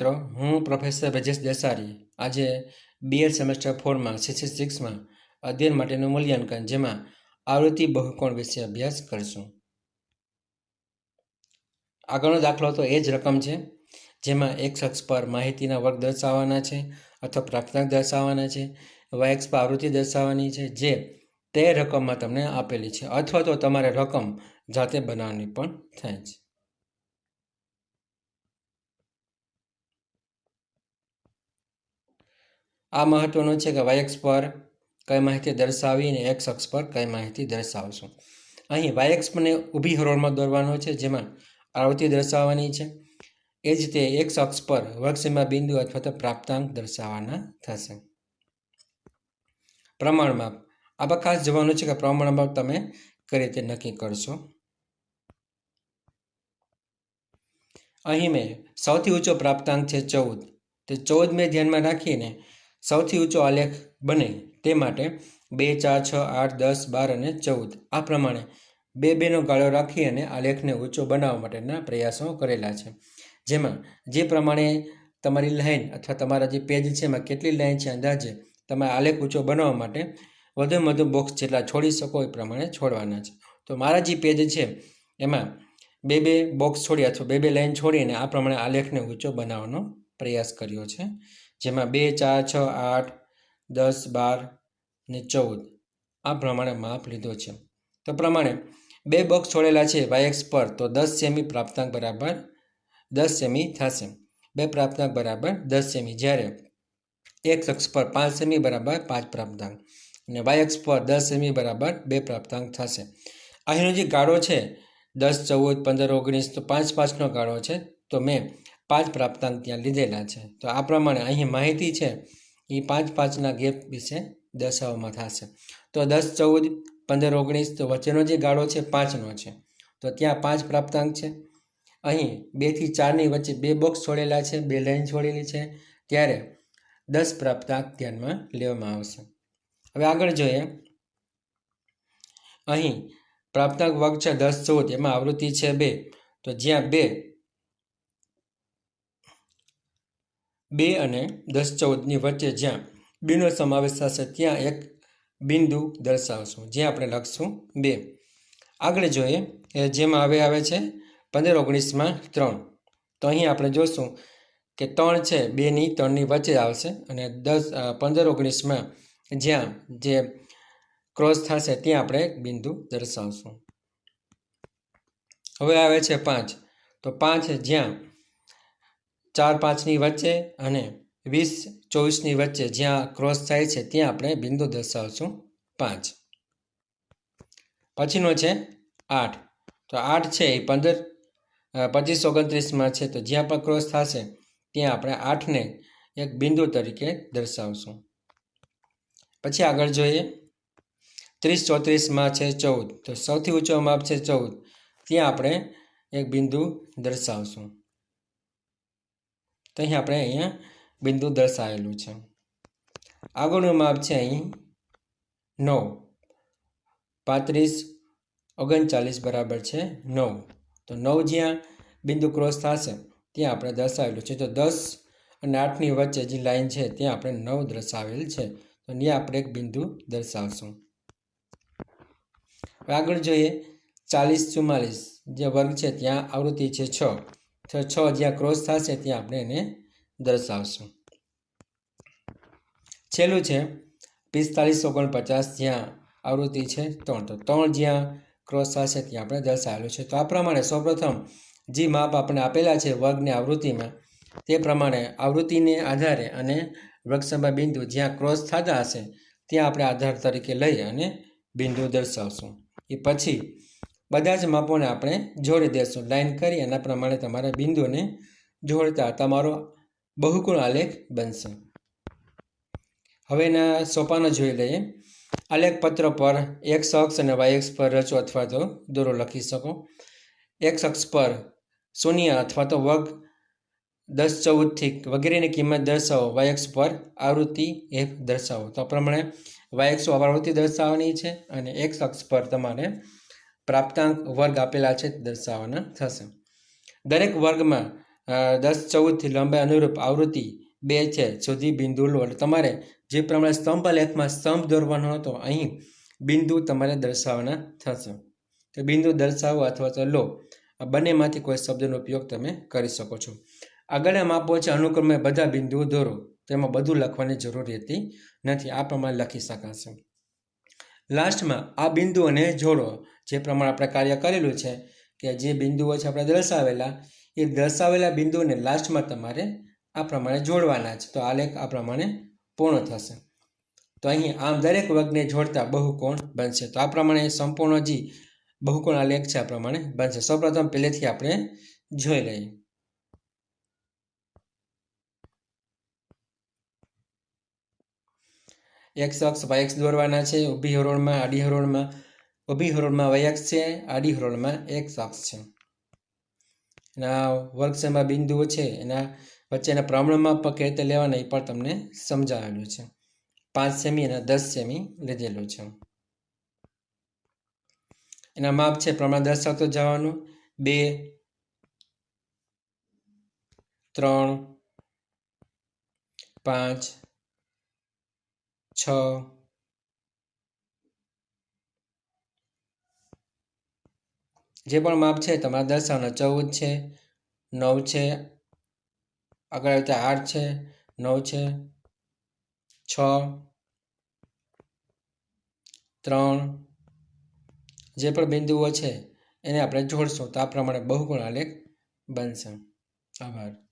મિત્રો, હું પ્રોફેસર બ્રજેશ દેસારી. આજે બીએડ સેમેસ્ટર ફોરમાં સીસી સિક્સમાં અધ્યયન માટેનું મૂલ્યાંકન, જેમાં આવૃત્તિ બહુકોણ વિશે અભ્યાસ કરીશું. આગળનો દાખલો તો એ જ રકમ છે, જેમાં એક શખ્સ પર માહિતીના વર્ગ દર્શાવવાના છે અથવા પ્રાપ્તાંક દર્શાવવાના છે વાયક્સ પર આવૃત્તિ દર્શાવવાની છે, જે તે રકમમાં તમને આપેલી છે. અથવા તો તમારે રકમ જાતે બનાવવાની પણ થાય છે. આ મહત્વનું છે કે વાયએક્સ પર કઈ માહિતી દર્શાવી અને એક્સ અક્ષ પર કઈ માહિતી દર્શાવશું. અહીં વાયએક્સ મને ઊભી હરોળમાં દોરવાનો છે, જેમાં આવૃત્તિ દર્શાવવાની છે. એ જ રીતે એક્સ અક્ષ પર વર્ગસીમા બિંદુ અથવા તો પ્રાપ્તાંક દર્શાવવાના થશે. પ્રમાણ માપ. આમાં ખાસ જોવાનું છે કે પ્રમાણમાપ તમે કઈ રીતે નક્કી કરશો. અહીં મેં સૌથી ઊંચો પ્રાપ્તાંક છે ચૌદ. તે ચૌદ મેં ધ્યાનમાં રાખીને સૌથી ઊંચો આલેખ બને તે માટે બે, ચાર, છ, આઠ, દસ, બાર અને ચૌદ. આ પ્રમાણે બે બેનો ગાળો રાખી અને આલેખને ઊંચો બનાવવા માટેના પ્રયાસો કરેલા છે. જેમાં જે પ્રમાણે તમારી લાઈન અથવા તમારા જે પેજ છે એમાં કેટલી લાઇન છે અંદાજે તમે આલેખ ઊંચો બનાવવા માટે વધુમાં વધુ બોક્સ જેટલા છોડી શકો એ પ્રમાણે છોડવાના છે. તો મારા જે પેજ છે એમાં બે બે બોક્સ છોડી અથવા બે બે લાઇન છોડીને આ પ્રમાણે આલેખને ઊંચો બનાવવાનો પ્રયાસ કર્યો છે. જેમાં બે, ચાર, છ, આઠ, દસ, બાર ને ચૌદ. આ પ્રમાણે માપ લીધો છે. તો પ્રમાણે બે બોક્સ છોડેલા છે વાયએક્સ પર, તો દસ સેમી પ્રાપ્તાંક બરાબર દસ સેમી થશે. બે પ્રાપ્તાંક બરાબર દસ સેમી જ્યારે એક અક્ષ પર પાંચ સેમી બરાબર પાંચ પ્રાપ્તાંક. અને વાયએક્સ પર દસ સેમી બરાબર બે પ્રાપ્તાંક થશે. અહીંનો જે ગાળો છે, દસ, ચૌદ, પંદર, ઓગણીસ, તો પાંચ પાંચનો ગાળો છે. તો મેં પાંચ પ્રાપ્તાંક ત્યાં લીધેલા છે. તો આ પ્રમાણે અહીં માહિતી છે, એ પાંચ પાંચના ગેપ વિશે દર્શાવવામાં થશે. તો દસ, ચૌદ, પંદર, ઓગણીસ, તો વચ્ચેનો જે ગાળો છે, પાંચનો છે. તો ત્યાં પાંચ પ્રાપ્તાંક છે. અહીં બેથી ચારની વચ્ચે બે બોક્સ છોડેલા છે, બે લાઈન છોડેલી છે. ત્યારે દસ પ્રાપ્તાંક ધ્યાનમાં લેવામાં આવશે. હવે આગળ જોઈએ. અહીં પ્રાપ્તાંક વર્ગ છે, દસ, ચૌદ, એમાં આવૃત્તિ છે બે. તો જ્યાં બે બે અને દસ ચૌદની વચ્ચે જ્યાં બીનો સમાવેશ થશે, ત્યાં એક બિંદુ દર્શાવશું, જે આપણે લખશું બે. આગળ જોઈએ, એ જેમાં હવે આવે છે પંદર, ઓગણીસમાં ત્રણ. તો અહીં આપણે જોશું કે ત્રણ છે, બેની ત્રણની વચ્ચે આવશે અને દસ પંદર, ઓગણીસમાં જ્યાં જે ક્રોસ થશે, ત્યાં આપણે એક બિંદુ દર્શાવશું. હવે આવે છે પાંચ. તો પાંચ જ્યાં ચાર પાંચની વચ્ચે અને વીસ ચોવીસની વચ્ચે જ્યાં ક્રોસ થાય છે, ત્યાં આપણે બિંદુ દર્શાવશું. પાંચ. પછીનો છે આઠ. તો આઠ છે એ પંદર પચીસ ઓગણત્રીસમાં છે, તો જ્યાં પણ ક્રોસ થશે, ત્યાં આપણે આઠને એક બિંદુ તરીકે દર્શાવશું. પછી આગળ જોઈએ. ત્રીસ ચોત્રીસમાં છે ચૌદ. તો સૌથી ઊંચો માપ છે ચૌદ. ત્યાં આપણે એક બિંદુ દર્શાવશું. તો અહીં આપણે અહીંયા બિંદુ દર્શાવેલું છે. આગળનું માપ છે અહીં નવ. પાંત્રીસ ઓગણચાલીસ બરાબર છે નવ. તો નવ જ્યાં બિંદુ ક્રોસ થશે, ત્યાં આપણે દર્શાવેલું છે. તો દસ અને આઠની વચ્ચે જે લાઈન છે, ત્યાં આપણે નવ દર્શાવેલ છે. તો ત્યાં આપણે એક બિંદુ દર્શાવશું. આગળ જોઈએ ચાલીસ ચુમ્માલીસ જે વર્ગ છે, ત્યાં આવૃત્તિ છે છ. છ જ્યાં ક્રોસ થશે ત્યાં આપણે એને દર્શાવશું. છેલ્લું છે, પિસ્તાલીસ, ઓગણપચાસ જ્યાં આવૃત્તિ છે ત્રણ. તો ત્રણ જ્યાં ક્રોસ થશે ત્યાં આપણે દર્શાવેલું છે. તો આ પ્રમાણે સૌપ્રથમ જે માપ આપણે આપેલા છે વર્ગની આવૃત્તિમાં, તે પ્રમાણે આવૃત્તિને આધારે અને વૃક્ષસભા બિંદુ જ્યાં ક્રોસ થતા હશે, ત્યાં આપણે આધાર તરીકે લઈ અને બિંદુ દર્શાવશું. એ પછી બધા જ માપોને આપણે જોડી દેશું. લાઈન કરી એના પ્રમાણે તમારા બિંદુને જોડતા તમારો બહુકોણ આલેખ બનશે. હવે એના સોપાનો જોઈ લઈએ. આલેખ પત્ર પર એક્સ અક્ષ અને વાય અક્ષ પર રચો અથવા તો દોરો લખી શકો. એક્સ અક્ષ પર શૂન્ય અથવા તો વર્ગ દસ ચૌદથી વગેરેની કિંમત દર્શાવો. વાય અક્ષ પર આવૃત્તિ એફ દર્શાવો. તો પ્રમાણે વાય અક્ષ આવૃત્તિ દર્શાવવાની છે અને એક્સ અક્ષ પર તમારે પ્રાપ્તાંક વર્ગ આપેલા છે, દર્શાવવાના થશે. દરેક વર્ગમાં દસ, ચૌદથી લંબાઈ અનુરૂપ આવૃત્તિ બે છે, સુધી બિંદુ લો. એટલે તમારે જે પ્રમાણે સ્તંભ લેખમાં સ્તંભ દોરવાનો હતો, અહીં બિંદુ તમારે દર્શાવવાના થશે. તો બિંદુ દર્શાવો અથવા તો લો. આ બંનેમાંથી કોઈ શબ્દનો ઉપયોગ તમે કરી શકો છો. આગળના માપો છે, અનુક્રમે બધા બિંદુઓ દોરો. તેમાં બધું લખવાની જરૂર રહેતી નથી. આ પ્રમાણે લખી શકાશે. લાસ્ટમાં આ બિંદુઓને જોડો. જે પ્રમાણે આપણે કાર્ય કરેલું છે કે જે બિંદુઓ છે આપણે દર્શાવેલા, એ દર્શાવેલા બિંદુઓને લાસ્ટમાં તમારે આ પ્રમાણે જોડવાના છે. તો આ લેખ આ પ્રમાણે પૂર્ણ થશે. તો અહીં આમ દરેક વર્ગને જોડતા બહુકોણ બનશે. તો આ પ્રમાણે સંપૂર્ણ જે બહુકોણ આ લેખ છે આ પ્રમાણે બનશે. સૌપ્રથમ પહેલેથી આપણે જોઈ લઈએ. એક્સ અક્ષ વાય એક્સ દોરવાના છે. ઊભી હરોળમાં, આડી હરોળમાં ઊભી હરોળમાં વયક્ષ છે આડી હરોળમાં એક અક્ષ છે. એના વર્ગસમાં બિંદુઓ છે, એના વચ્ચેના પ્રમાણમાં પણ તે લેવાના એ પણ તમને સમજાવેલું છે. પાંચ સેમી અને દસ સેમી લીધેલું છે. એના માપ છે, પ્રમાણ દર્શાવતો જવાનું. બે, ત્રણ, પાંચ, છ જે પણ માપ છે, તમારે દર્શાવવાના ચૌદ છે, નવ છે, આગળ રીતે આઠ છે, નવ છે, છ, ત્રણ, જે પણ બિંદુઓ છે, એને આપણે જોડશું. તો આ પ્રમાણે બહુગુણ આલેખ બનશે. આભાર.